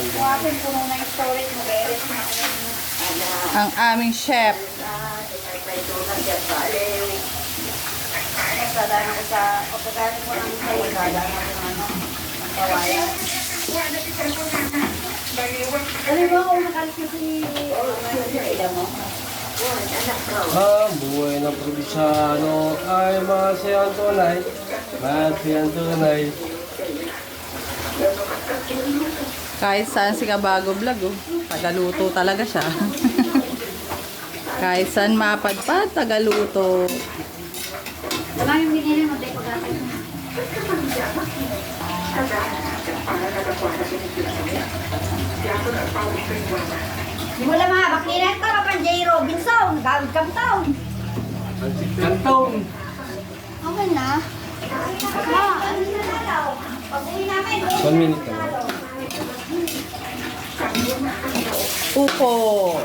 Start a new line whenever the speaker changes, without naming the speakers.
Buhatin po muna yung storage mo. Beres na.
Ang aming chef.
Nagsadaan ako sa pagkagaling ko ng kayo. Dadaan ako ng. Ng kawayan. Alam mo kung nakalis na si... Alam mo?
Ah, buhay ng probinsyano ay masayang tunay. Masayang tunay.
Kahit saan si Kabago Vlog, oh. Tagaluto talaga siya. Kahit saan mapadpad, tagaluto.
Wala yung binili mo. Pagkatay mo. Di mo lang mga bakinan ka pa J. Robinson. Gawid kang taon.
Kantong!
Okay na.
One minute na.
kuko.